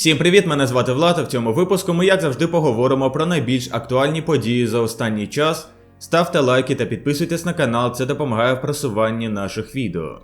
Всім привіт! Мене звати Влад. а В цьому випуску ми, як завжди, поговоримо про найбільш актуальні події за останній час. Ставте лайки та підписуйтесь на канал, це допомагає в просуванні наших відео.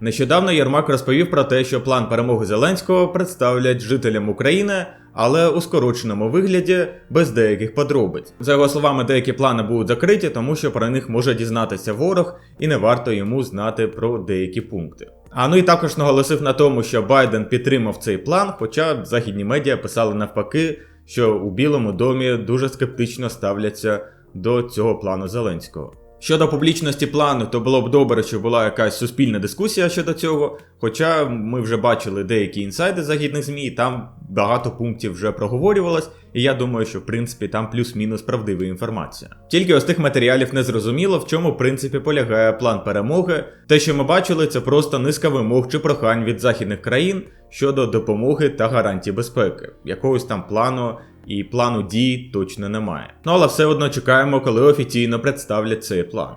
Нещодавно Єрмак розповів про те, що план перемоги Зеленського представлять жителям України, але у скороченому вигляді без деяких подробиць. За його словами, деякі плани будуть закриті, тому що про них може дізнатися ворог, і не варто йому знати про деякі пункти. А ну і також наголосив на тому, що Байден підтримав цей план, хоча західні медіа писали навпаки, що у Білому домі дуже скептично ставляться до цього плану Зеленського. Щодо публічності плану, то було б добре, що була якась суспільна дискусія щодо цього. Хоча ми вже бачили деякі інсайди західних ЗМІ, і там багато пунктів вже проговорювалось, і я думаю, що в принципі там плюс-мінус правдива інформація. Тільки ось тих матеріалів не зрозуміло, в чому в принципі полягає план перемоги. Те, що ми бачили, це просто низка вимог чи прохань від західних країн щодо допомоги та гарантій безпеки, якогось там плану і плану дій точно немає. Ну але все одно чекаємо, коли офіційно представлять цей план.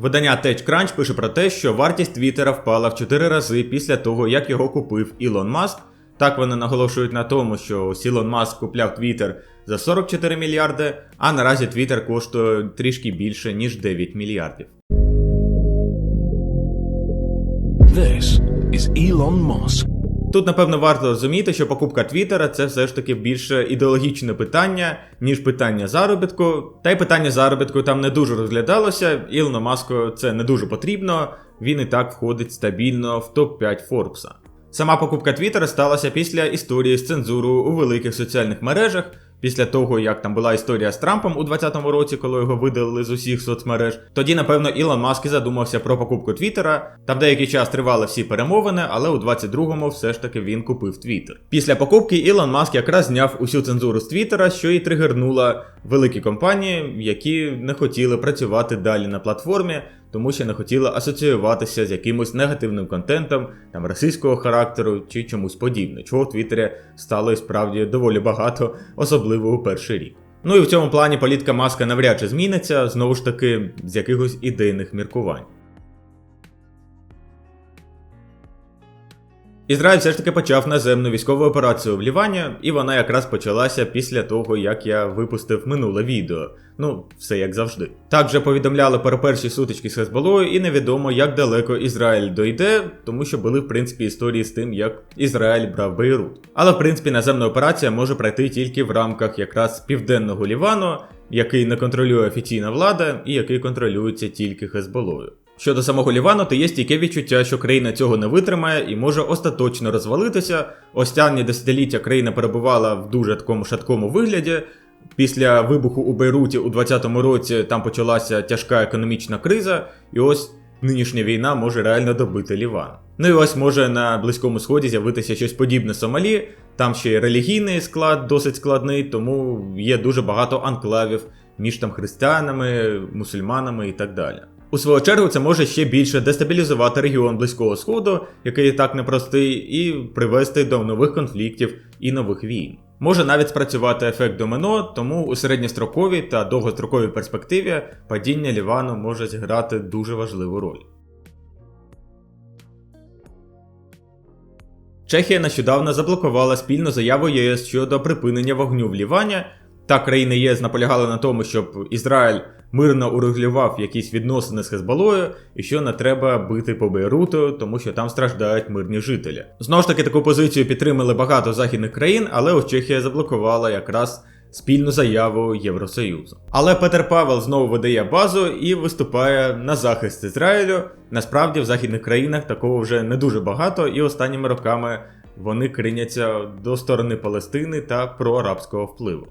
Видання TechCrunch пише про те, що вартість Твіттера впала в 4 рази після того, як його купив Ілон Маск. Так вони наголошують на тому, що Ілон Маск купляв Твіттер за 44 мільярди, а наразі Твіттер коштує трішки більше, ніж 9 мільярдів. This is Elon Musk. Тут, напевно, варто розуміти, що покупка Твіттера це все ж таки більше ідеологічне питання, ніж питання заробітку. Та й питання заробітку там не дуже розглядалося, Ілону Маску це не дуже потрібно, він і так входить стабільно в топ-5 Форбса. Сама покупка Твіттера сталася після історії з цензурою у великих соціальних мережах. Після того, як там була історія з Трампом у 2020 році, коли його видалили з усіх соцмереж, тоді, напевно, Ілон Маск і задумався про покупку Твіттера. Там деякий час тривали всі перемовини, але у 22-му все ж таки він купив Твіттер. Після покупки Ілон Маск якраз зняв усю цензуру з Твіттера, що і тригернула великі компанії, які не хотіли працювати далі на платформі. Тому що не хотіла асоціюватися з якимось негативним контентом, там російського характеру чи чомусь подібне, чого в Твіттері стало і справді доволі багато, особливо у перший рік. Ну і в цьому плані політка маска навряд чи зміниться, знову ж таки, з якихось ідейних міркувань. Ізраїль все ж таки почав наземну військову операцію в Лівані, і вона якраз почалася після того, як я випустив минуле відео. Ну, все як завжди. Так вже повідомляли про перші сутички з Хезболою, і невідомо, як далеко Ізраїль дойде, тому що були в принципі історії з тим, як Ізраїль брав Бейрут. Але в принципі наземна операція може пройти тільки в рамках якраз південного Лівану, який не контролює офіційна влада і який контролюється тільки Хезболою. Щодо самого Лівану, то є стійке відчуття, що країна цього не витримає і може остаточно розвалитися. Останні десятиліття країна перебувала в дуже такому шаткому вигляді. Після вибуху у Бейруті у 2020 році там почалася тяжка економічна криза, і ось нинішня війна може реально добити Ліван. Ну і ось може на Близькому Сході з'явитися щось подібне Сомалі. Там ще й релігійний склад досить складний, тому є дуже багато анклавів між там християнами, мусульманами і так далі. У свою чергу це може ще більше дестабілізувати регіон Близького Сходу, який так непростий, і привести до нових конфліктів і нових війн. Може навіть спрацювати ефект домино, тому у середньостроковій та довгостроковій перспективі падіння Лівану може зіграти дуже важливу роль. Чехія нещодавно заблокувала спільну заяву ЄС щодо припинення вогню в Лівані. Та країни ЄС наполягали на тому, щоб Ізраїль мирно урегулював якісь відносини з Хезболою, і що не треба бити по Бейруту, тому що там страждають мирні жителі. Знову ж таки, таку позицію підтримали багато західних країн, але ось Чехія заблокувала якраз спільну заяву Євросоюзу. Але Петер Павел знову видає базу і виступає на захист Ізраїлю. Насправді в західних країнах такого вже не дуже багато, і останніми роками вони криняться до сторони Палестини та проарабського впливу.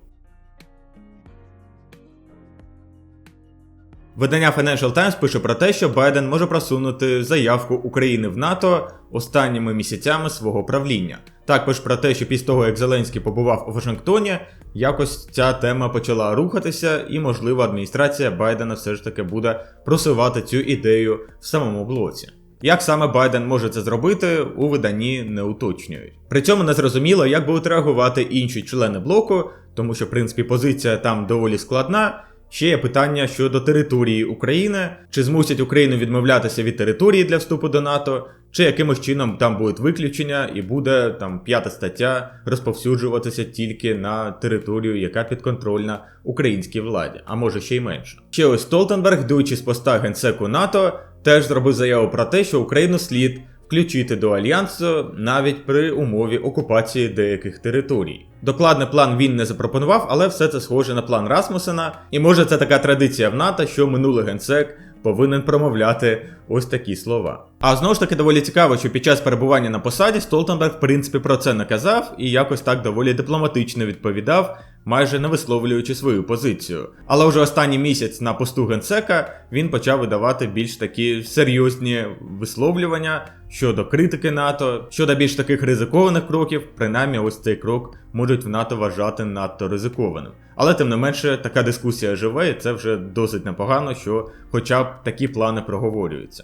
Видання Financial Times пише про те, що Байден може просунути заявку України в НАТО останніми місяцями свого правління. Також про те, що після того, як Зеленський побував у Вашингтоні, якось ця тема почала рухатися, і, можливо, адміністрація Байдена все ж таки буде просувати цю ідею в самому блоці. Як саме Байден може це зробити, у виданні не уточнюють. При цьому не зрозуміло, як будуть реагувати інші члени блоку, тому що, в принципі, позиція там доволі складна. Ще є питання щодо території України, чи змусять Україну відмовлятися від території для вступу до НАТО, чи якимось чином там будуть виключення і буде там п'ята стаття розповсюджуватися тільки на територію, яка підконтрольна українській владі, а може ще й менше. Ще ось Столтенберг, йдучи з поста генсеку НАТО, теж зробив заяву про те, що Україну слід включити до альянсу навіть при умові окупації деяких територій. Докладний план він не запропонував, але все це схоже на план Расмусена. І може це така традиція в НАТО, що минулий генсек повинен промовляти ось такі слова. А знову ж таки доволі цікаво, що під час перебування на посаді Столтенберг в принципі про це не казав і якось так доволі дипломатично відповідав, майже не висловлюючи свою позицію. Але вже останній місяць на посту генсека він почав видавати більш такі серйозні висловлювання щодо критики НАТО, щодо більш таких ризикованих кроків, принаймні ось цей крок можуть в НАТО вважати надто ризикованим. Але тим не менше, така дискусія живе, і це вже досить непогано, що хоча б такі плани проговорюються.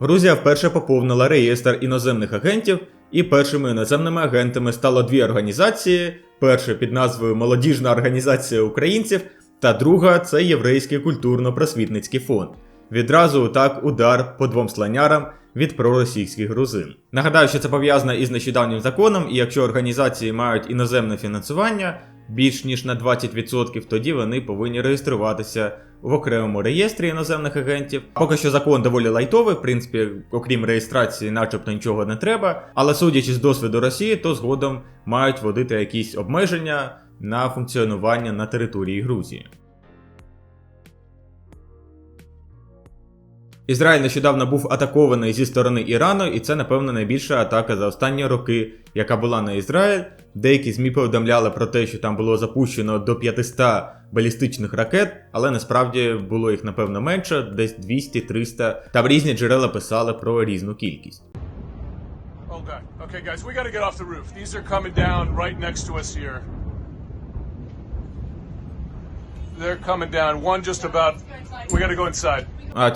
Грузія вперше поповнила реєстр іноземних агентів, і першими іноземними агентами стало дві організації: перша під назвою Молодіжна організація українців, та друга це Єврейський культурно-просвітницький фонд. Відразу так удар по двом слонярам від проросійських грузин. Нагадаю, що це пов'язано із нещодавнім законом, і якщо організації мають іноземне фінансування більш ніж на 20%, тоді вони повинні реєструватися в окремому реєстрі іноземних агентів. Поки що закон доволі лайтовий, в принципі, окрім реєстрації, начебто нічого не треба. Але судячи з досвіду Росії, то згодом мають вводити якісь обмеження на функціонування на території Грузії. Ізраїль нещодавно був атакований зі сторони Ірану, і це, напевно, найбільша атака за останні роки, яка була на Ізраїль. Деякі ЗМІ повідомляли про те, що там було запущено до 500 балістичних ракет, але насправді було їх напевно менше, десь 200-300. Там різні джерела писали про різну кількість. Okay, okay. They're coming down. One just about. We gotta go inside.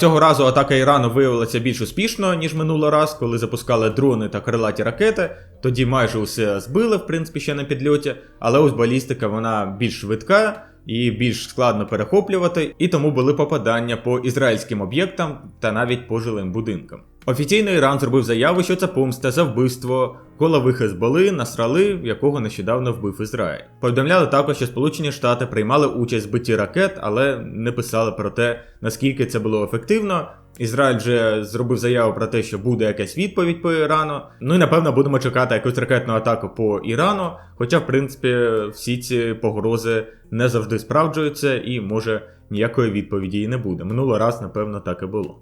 Цього разу атака Ірану виявилася більш успішною, ніж минулий раз, коли запускали дрони та крилаті ракети. Тоді майже усе збили, в принципі, ще на підльоті, але ось балістика вона більш швидка і більш складно перехоплювати, і тому були попадання по ізраїльським об'єктам та навіть по жилим будинкам. Офіційно Іран зробив заяву, що це помста за вбивство голови Хезболи Насрали, якого нещодавно вбив Ізраїль. Повідомляли також, що Сполучені Штати приймали участь в збитті ракет, але не писали про те, наскільки це було ефективно. Ізраїль вже зробив заяву про те, що буде якась відповідь по Ірану. Ну і напевно будемо чекати якусь ракетну атаку по Ірану. Хоча, в принципі, всі ці погрози не завжди справджуються, і може ніякої відповіді і не буде. Минулий раз, напевно, так і було.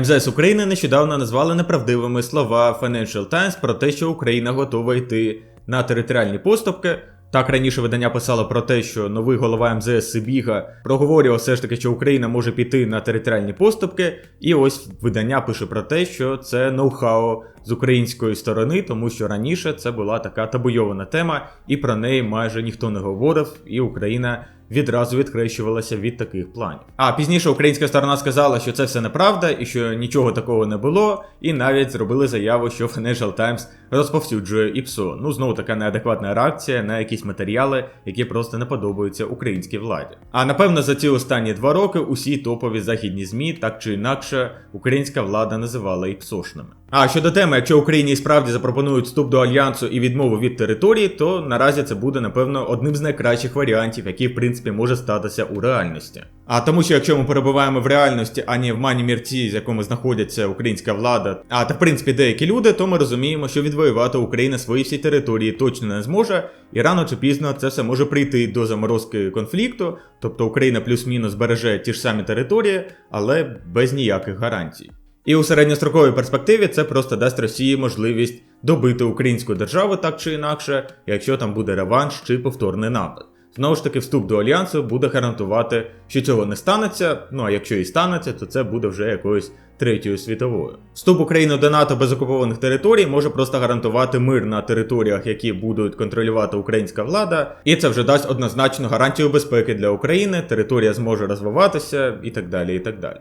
МЗС України нещодавно назвали неправдивими слова Financial Times про те, що Україна готова йти на територіальні поступки. Так раніше видання писало про те, що новий голова МЗС Сибіга проговорював все ж таки, що Україна може піти на територіальні поступки, і ось видання пише про те, що це ноу-хау з української сторони, тому що раніше це була така табуйована тема, і про неї майже ніхто не говорив, і Україна відразу відкрещувалася від таких планів. А пізніше українська сторона сказала, що це все неправда і що нічого такого не було, і навіть зробили заяву, що Financial Times розповсюджує ІПСО. Ну знову така неадекватна реакція на якісь матеріали, які просто не подобаються українській владі. А напевно за ці останні два роки усі топові західні змі так чи інакше українська влада називала ІПСОшними. А щодо теми, якщо Україні справді запропонують вступ до альянсу і відмову від території, то наразі це буде напевно одним з найкращих варіантів, який в принципі може статися у реальності. А тому, що якщо ми перебуваємо в реальності, а не в мані мірці, з якому знаходиться українська влада, а та в принципі деякі люди, то ми розуміємо, що відвоювати Україна свої всі території точно не зможе, і рано чи пізно це все може прийти до заморозки конфлікту, тобто Україна плюс-мінус збереже ті ж самі території, але без ніяких гарантій. І у середньостроковій перспективі це просто дасть Росії можливість добити українську державу так чи інакше, якщо там буде реванш чи повторний напад. Знову ж таки, вступ до альянсу буде гарантувати, що цього не станеться. Ну а якщо і станеться, то це буде вже якоюсь третьою світовою. Вступ України до НАТО без окупованих територій може просто гарантувати мир на територіях, які будуть контролювати українська влада, і це вже дасть однозначну гарантію безпеки для України. Територія зможе розвиватися і так далі. і так далі.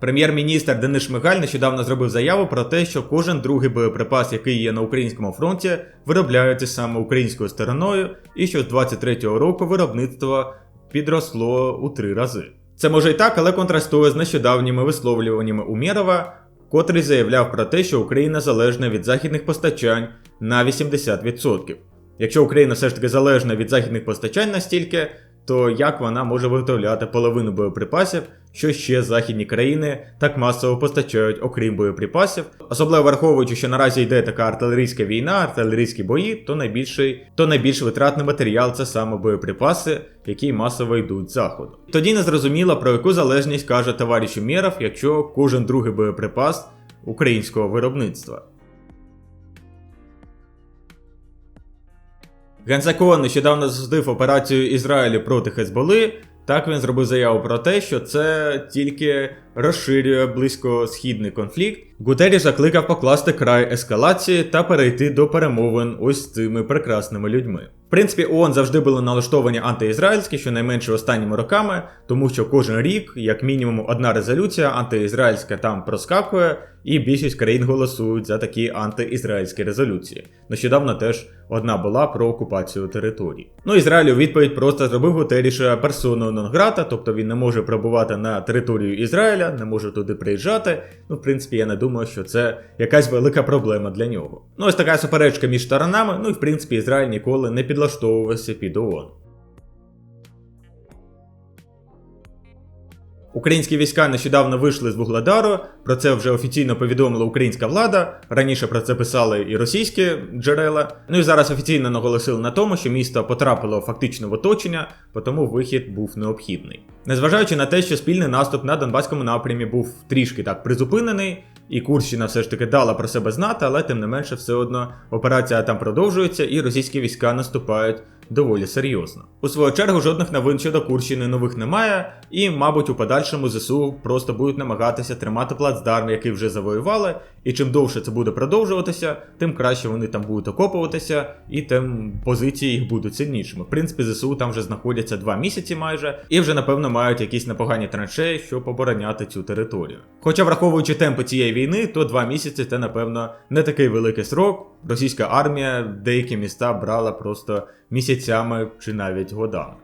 Прем'єр-міністр Денис Шмигаль нещодавно зробив заяву про те, що кожен другий боєприпас, який є на українському фронті, виробляється саме українською стороною, і що з 23-го року виробництво підросло у три рази. Це може і так, але контрастує з нещодавніми висловлюваннями Умєрова, котрий заявляв про те, що Україна залежна від західних постачань на 80%. Якщо Україна все ж таки залежна від західних постачань настільки, то як вона може виготовляти половину боєприпасів, що ще західні країни так масово постачають, окрім боєприпасів? Особливо враховуючи, що наразі йде така артилерійська війна, артилерійські бої, то найбільший, то найбільш витратний матеріал це саме боєприпаси, які масово йдуть з заходу. Тоді не зрозуміло про яку залежність каже товариш Умєров, якщо кожен другий боєприпас українського виробництва. Генсакон нещодавно засудив операцію Ізраїлю проти Хезболи. Так він зробив заяву про те, що це тільки розширює близькосхідний конфлікт. Гутеріш закликав покласти край ескалації та перейти до перемовин ось з цими прекрасними людьми. В принципі, ООН завжди були налаштовані антиізраїльські, щонайменше останніми роками, тому що кожен рік, як мінімум, одна резолюція антиізраїльська там проскакує, і більшість країн голосують за такі антиізраїльські резолюції. Нещодавно теж одна була про окупацію територій. Ну, Ізраїль у відповідь просто зробив Гутеріша персону нон-грата, тобто він не може пробувати на територію Ізраїля, не може туди приїжджати. Ну, в принципі, я не думаю, що це якась велика проблема для нього. Ну, ось така суперечка між сторонами. Ну і в принципі Ізраїль ніколи не підлаштовувався під ООН. Українські війська нещодавно вийшли з Вугледару. Про це вже офіційно повідомила українська влада. Раніше про це писали і російські джерела. Ну і зараз офіційно наголосили на тому, що місто потрапило фактично в оточення, тому вихід був необхідний. Незважаючи на те, що спільний наступ на Донбаському напрямі був трішки так призупинений, і Курщина все ж таки дала про себе знати, але тим не менше, все одно операція там продовжується, і російські війська наступають доволі серйозно. У свою чергу жодних новин щодо Курщини нових немає, і, мабуть, у подальшому ЗСУ просто будуть намагатися тримати плацдарм, який вже завоювали, і чим довше це буде продовжуватися, тим краще вони там будуть окопуватися, і тим позиції їх будуть сильнішими. В принципі, ЗСУ там вже знаходяться два місяці майже, і вже напевно мають якісь непогані траншеї, щоб обороняти цю територію. Хоча, враховуючи темпи цієї війни, то два місяці це напевно не такий великий срок. Російська армія деякі міста брала просто місяцями чи навіть годами.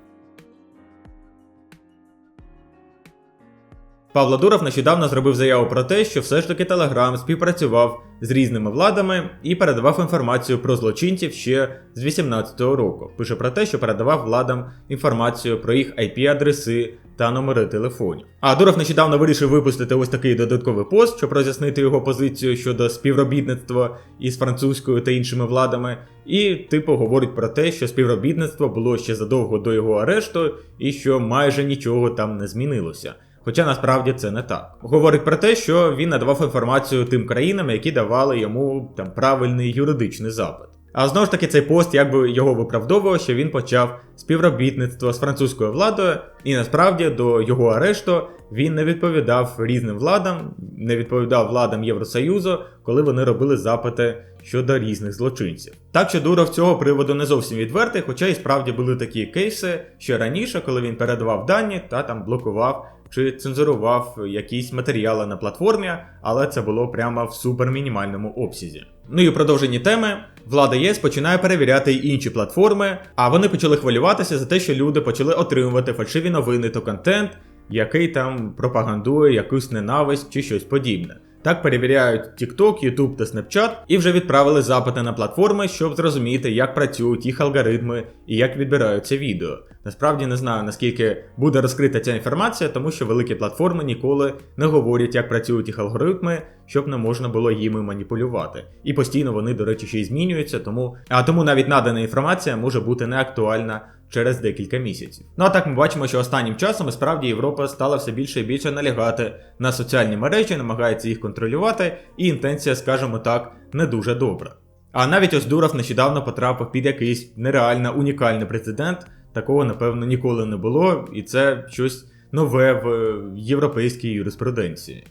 Павло Дуров нещодавно зробив заяву про те, що все ж таки Телеграм співпрацював з різними владами і передавав інформацію про злочинців ще з 2018 року. Пише про те, що передавав владам інформацію про їх IP-адреси та номери телефонів. А Дуров нещодавно вирішив випустити ось такий додатковий пост, щоб роз'яснити його позицію щодо співробітництва із французькою та іншими владами. І, типу, говорить про те, що співробітництво було ще задовго до його арешту, і що майже нічого там не змінилося. Хоча насправді це не так. Говорить про те, що він надавав інформацію тим країнам, які давали йому там правильний юридичний запит. А знову ж таки, цей пост якби його виправдовував, що він почав співробітництво з французькою владою, і насправді до його арешту він не відповідав різним владам, не відповідав владам Євросоюзу, коли вони робили запити щодо різних злочинців. Так що Дуров цього приводу не зовсім відвертий, хоча і справді були такі кейси, що раніше, коли він передавав дані та там блокував чи цензурував якісь матеріали на платформі, але це було прямо в супермінімальному обсязі. Ну і у продовженні теми влада ЄС починає перевіряти й інші платформи, а вони почали хвилюватися за те, що люди почали отримувати фальшиві новини та контент, який там пропагандує якусь ненависть чи щось подібне. Так перевіряють TikTok, YouTube та Snapchat і вже відправили запити на платформи, щоб зрозуміти, як працюють їх алгоритми і як відбираються відео. Насправді не знаю наскільки буде розкрита ця інформація, тому що великі платформи ніколи не говорять, як працюють їх алгоритми, щоб не можна було їми маніпулювати. І постійно вони, до речі, ще й змінюються, тому а тому навіть надана інформація може бути неактуальна через декілька місяців. Ну а так ми бачимо, що останнім часом справді Європа стала все більше і більше налягати на соціальні мережі, намагається їх контролювати, і інтенція, скажімо так, не дуже добра. А навіть ось Дуров нещодавно потрапив під якийсь нереально унікальний прецедент. Такого, напевно, ніколи не було, і це щось нове в європейській юриспруденції.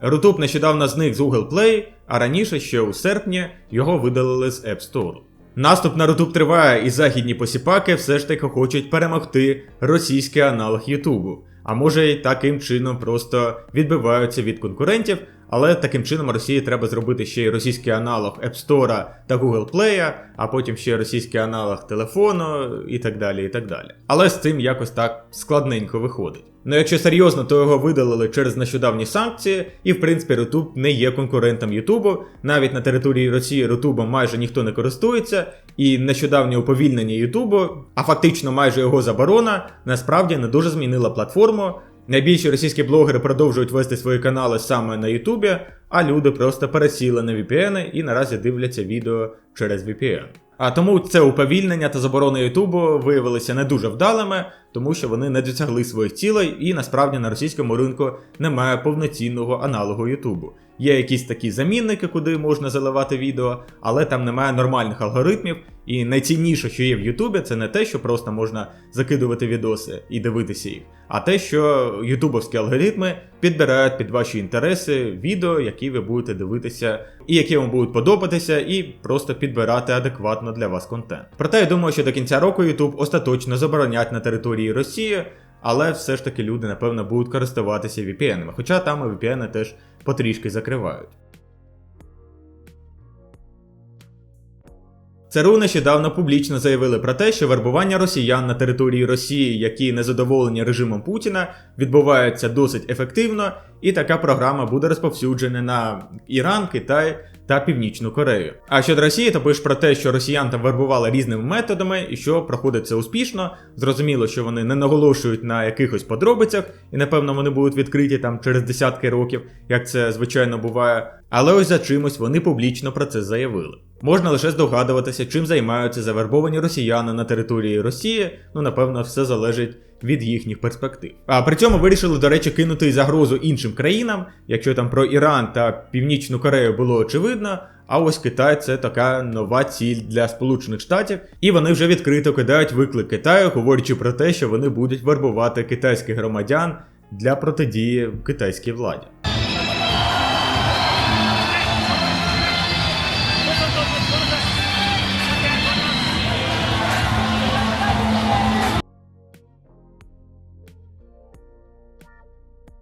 Рутуб нещодавно зник з Google Play, а раніше ще у серпні його видалили з App Store. Наступ на Рутуб триває, і західні посіпаки все ж таки хочуть перемогти російський аналог Ютубу. А може й таким чином просто відбиваються від конкурентів, але таким чином Росії треба зробити ще й російський аналог App Store та Google Play, а потім ще російський аналог телефону і так далі. і так далі. Але з цим якось так складненько виходить. Ну якщо серйозно, то його видалили через нещодавні санкції, і в принципі YouTube не є конкурентом Ютубу. Навіть на території Росії Ютубом майже ніхто не користується, і нещодавнє уповільнення Ютубу, а фактично майже його заборона, насправді не дуже змінила платформу. Найбільші російські блогери продовжують вести свої канали саме на Ютубі, а люди просто пересіли на VPN і наразі дивляться відео через VPN. А тому це уповільнення та заборона Ютубу виявилися не дуже вдалими, тому що вони не досягли своїх цілей, і насправді на російському ринку немає повноцінного аналогу Ютубу. Є якісь такі замінники, куди можна заливати відео, але там немає нормальних алгоритмів. І найцінніше, що є в Ютубі, це не те, що просто можна закидувати відоси і дивитися їх, а те, що ютубовські алгоритми підбирають під ваші інтереси відео, які ви будете дивитися, і які вам будуть подобатися, і просто підбирати адекватно для вас контент. Проте я думаю, що до кінця року YouTube остаточно заборонять на території Росії. Але все ж таки люди, напевно, будуть користуватися VPN-ами, хоча там і VPN теж потрішки закривають. ЦРУ нещодавно публічно заявили про те, що вербування росіян на території Росії, які незадоволені режимом Путіна, відбувається досить ефективно, і така програма буде розповсюджена на Іран, Китай та Північну Корею. А щодо Росії, то пиш про те, що росіян там вербували різними методами і що проходить це успішно. Зрозуміло, що вони не наголошують на якихось подробицях, і напевно вони будуть відкриті там через десятки років, як це звичайно буває. Але ось за чимось вони публічно про це заявили. Можна лише здогадуватися, чим займаються завербовані росіяни на території Росії. Ну напевно, все залежить від їхніх перспектив. А при цьому вирішили, до речі, кинути загрозу іншим країнам, якщо там про Іран та Північну Корею було очевидно. А ось Китай це така нова ціль для Сполучених Штатів, і вони вже відкрито кидають виклик Китаю, говорячи про те, що вони будуть вербувати китайських громадян для протидії китайській владі.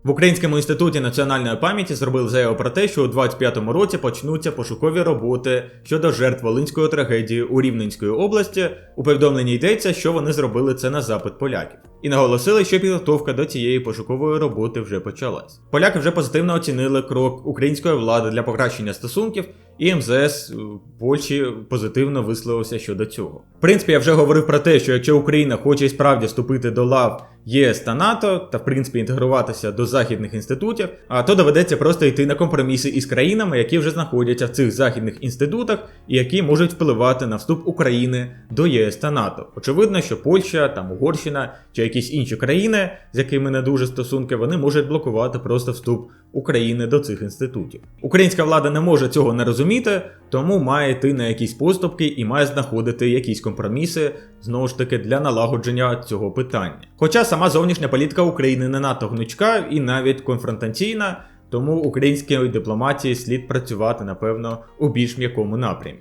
В Українському інституті національної пам'яті зробили заяву про те, що у 25-му році почнуться пошукові роботи щодо жертв Волинської трагедії у Рівненської області. У повідомленні йдеться, що вони зробили це на запит поляків, і наголосили, що підготовка до цієї пошукової роботи вже почалась. Поляки вже позитивно оцінили крок української влади для покращення стосунків, і МЗС в Польщі позитивно висловився щодо цього. В принципі, я вже говорив про те, що якщо Україна хоче і справді вступити до лав ЄС та НАТО та в принципі інтегруватися до західних інститутів, а то доведеться просто йти на компроміси із країнами, які вже знаходяться в цих західних інститутах і які можуть впливати на вступ України до ЄС та НАТО. Очевидно, що Польща, там Угорщина чи якісь інші країни, з якими не дуже стосунки, вони можуть блокувати просто вступ України до цих інститутів. Українська влада не може цього не розуміти, тому має йти на якісь поступки і має знаходити якісь компроміси знову ж таки для налагодження цього питання. Хоча сама зовнішня політика України не надто гнучка і навіть конфронтаційна, тому українській дипломатії слід працювати, напевно, у більш м'якому напрямі.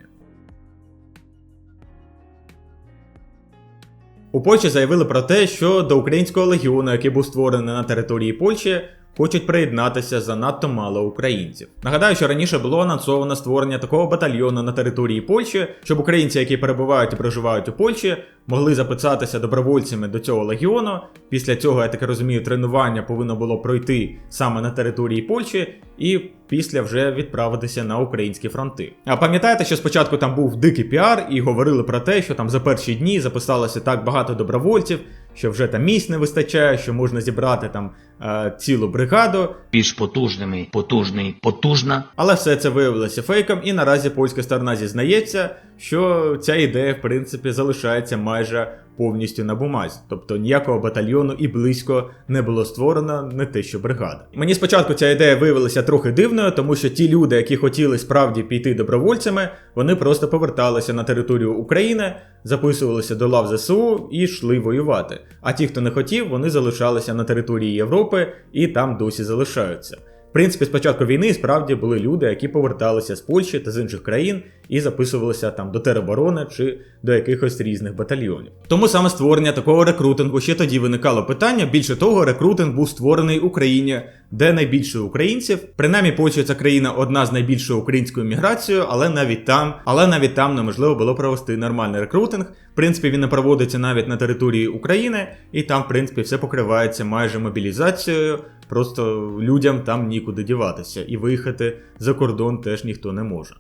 У Польщі заявили про те, що до українського легіону, який був створений на території Польщі, хочуть приєднатися занадто мало українців. Нагадаю, що раніше було анонсовано створення такого батальйону на території Польщі, щоб українці, які перебувають і проживають у Польщі, могли записатися добровольцями до цього легіону. Після цього, я так розумію, тренування повинно було пройти саме на території Польщі, і після вже відправитися на українські фронти. А пам'ятаєте, що спочатку там був дикий піар, і говорили про те, що там за перші дні записалося так багато добровольців, що вже там місць не вистачає, що можна зібрати там е, цілу бригаду. більш потужними, потужний, потужна. Але все це виявилося фейком, і наразі польська сторона зізнається, що ця ідея, в принципі, залишається майже повністю на бумазі. Тобто ніякого батальйону і близько не було створено, не те, що бригада. Мені спочатку ця ідея виявилася трохи дивною, тому що ті люди, які хотіли справді піти добровольцями, вони просто поверталися на територію України, записувалися до лав ЗСУ і йшли воювати. А ті, хто не хотів, вони залишалися на території Європи і там досі залишаються. Принципі, з початку війни справді були люди, які поверталися з Польщі та з інших країн і записувалися там до тероборони чи до якихось різних батальйонів. Тому саме створення такого рекрутингу ще тоді виникало питання. Більше того, рекрутинг був створений Україні, де найбільше українців. Принаймні, Польща це країна одна з найбільшою українською міграцією, але навіть там, але навіть там неможливо було провести нормальний рекрутинг. В принципі, він не проводиться навіть на території України, і там, в принципі, все покривається майже мобілізацією. Просто людям там нікуди діватися, і виїхати за кордон теж ніхто не може.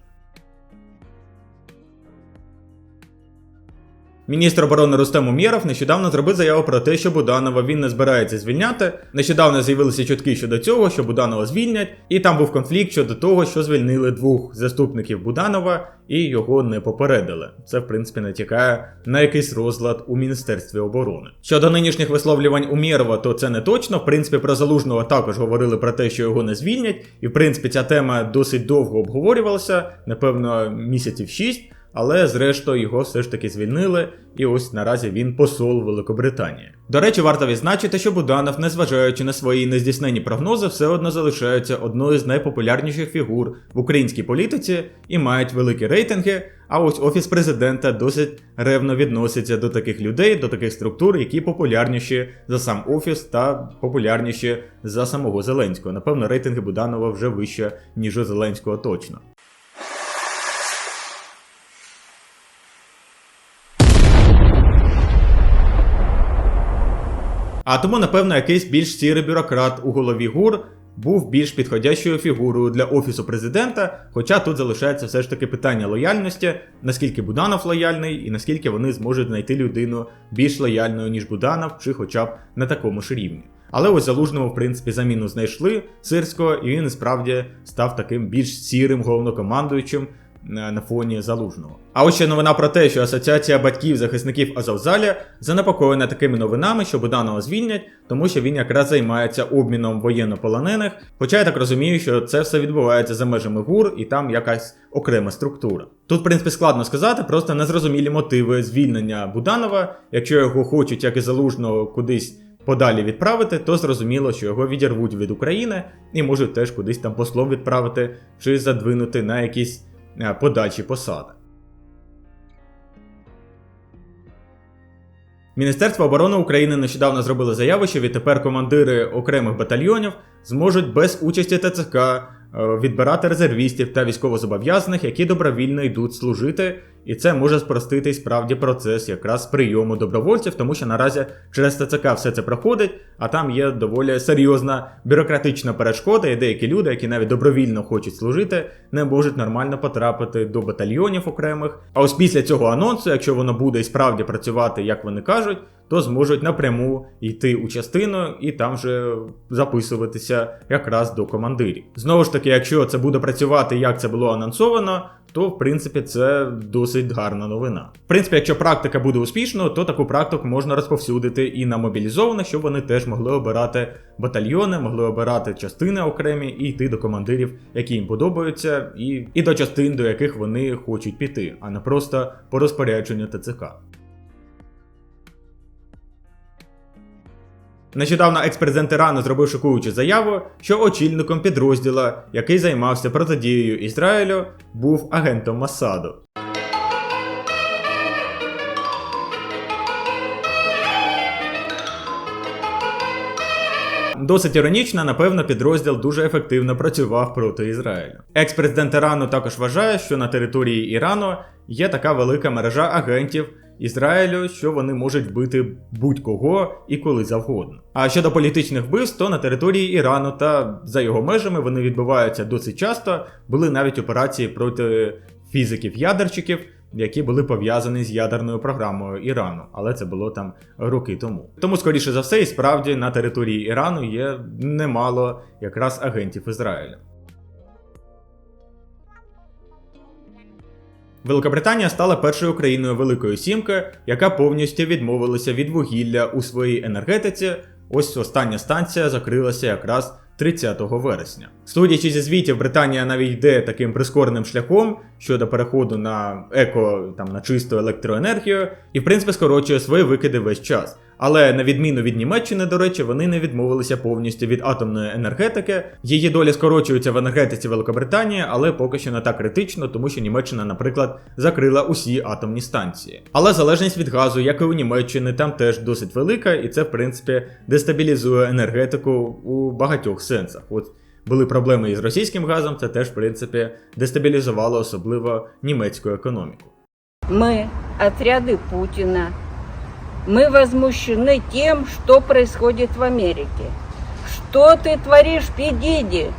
Міністр оборони Рустем Умєров нещодавно зробив заяву про те, що Буданова він не збирається звільняти. Нещодавно з'явилися чутки щодо цього, що Буданова звільнять, і там був конфлікт щодо того, що звільнили двох заступників Буданова і його не попередили. Це, в принципі, натякає на якийсь розлад у Міністерстві оборони. Щодо нинішніх висловлювань Умєрова, то це не точно. В принципі, про залужного також говорили про те, що його не звільнять, і в принципі ця тема досить довго обговорювалася, напевно, місяців шість. Але зрештою його все ж таки звільнили, і ось наразі він посол Великобританії. До речі, варто відзначити, що Буданов, незважаючи на свої нездійснені прогнози, все одно залишається одною з найпопулярніших фігур в українській політиці і мають великі рейтинги. А ось офіс президента досить ревно відноситься до таких людей, до таких структур, які популярніші за сам офіс та популярніші за самого Зеленського. Напевно, рейтинги Буданова вже вище, ніж у Зеленського точно. А тому, напевно, якийсь більш сірий бюрократ у голові ГУР був більш підходящою фігурою для офісу президента. Хоча тут залишається все ж таки питання лояльності, наскільки Буданов лояльний, і наскільки вони зможуть знайти людину більш лояльною, ніж Буданов, чи хоча б на такому ж рівні. Але ось залужному, в принципі, заміну знайшли сирського, і він справді став таким більш сірим головнокомандуючим на фоні залужного. А ось ще новина про те, що Асоціація батьків захисників Азовзаля занепокоєна такими новинами, що Буданова звільнять, тому що він якраз займається обміном воєннополонених. Хоча я так розумію, що це все відбувається за межами ГУР і там якась окрема структура. Тут, в принципі, складно сказати, просто незрозумілі мотиви звільнення Буданова, якщо його хочуть, як і залужного, кудись. Подалі відправити, то зрозуміло, що його відірвуть від України і можуть теж кудись там послом відправити чи задвинути на якісь е, подальші посади. Міністерство оборони України нещодавно зробило заяву, що відтепер командири окремих батальйонів зможуть без участі ТЦК відбирати резервістів та військовозобов'язаних, які добровільно йдуть служити, і це може спростити справді процес якраз прийому добровольців, тому що наразі через ТЦК все це проходить, а там є доволі серйозна бюрократична перешкода, і деякі люди, які навіть добровільно хочуть служити, не можуть нормально потрапити до батальйонів окремих. А ось після цього анонсу, якщо воно буде і справді працювати, як вони кажуть, то зможуть напряму йти у частину і там вже записуватися якраз до командирів. Знову ж таки, якщо це буде працювати, як це було анонсовано, то в принципі це досить гарна новина. В принципі, якщо практика буде успішною, то таку практику можна розповсюдити і на мобілізованих, щоб вони теж могли обирати батальйони, могли обирати частини окремі і йти до командирів, які їм подобаються, і, і до частин, до яких вони хочуть піти, а не просто по розпорядженню ТЦК. Нещодавно екс-президент Ірану зробив шокуючу заяву, що очільником підрозділа, який займався протидією Ізраїлю, був агентом Масаду. Досить іронічно, напевно, підрозділ дуже ефективно працював проти Ізраїлю. Екс-президент Ірану також вважає, що на території Ірану є така велика мережа агентів Ізраїлю, що вони можуть вбити будь-кого і коли завгодно. А щодо політичних вбивств, то на території Ірану та за його межами вони відбуваються досить часто. Були навіть операції проти фізиків-ядерчиків, які були пов'язані з ядерною програмою Ірану, але це було там роки тому. Тому, скоріше за все, і справді на території Ірану є немало якраз агентів Ізраїля. Великобританія стала першою країною Великої Сімки, яка повністю відмовилася від вугілля у своїй енергетиці. Ось остання станція закрилася якраз 30 вересня. Судячи зі звітів, Британія навіть йде таким прискореним шляхом щодо переходу на еко там на чисту електроенергію, і в принципі скорочує свої викиди весь час. Але на відміну від Німеччини, до речі, вони не відмовилися повністю від атомної енергетики. Її доля скорочується в енергетиці Великобританії, але поки що не так критично, тому що Німеччина, наприклад, закрила усі атомні станції. Але залежність від газу, як і у Німеччини, там теж досить велика, і це, в принципі, дестабілізує енергетику у багатьох сенсах. От були проблеми із російським газом, це теж, в принципі, дестабілізувало особливо німецьку економіку. Мы, отряды Путина, мы возмущены тем, что происходит в Америке. Что ты творишь, Педиди?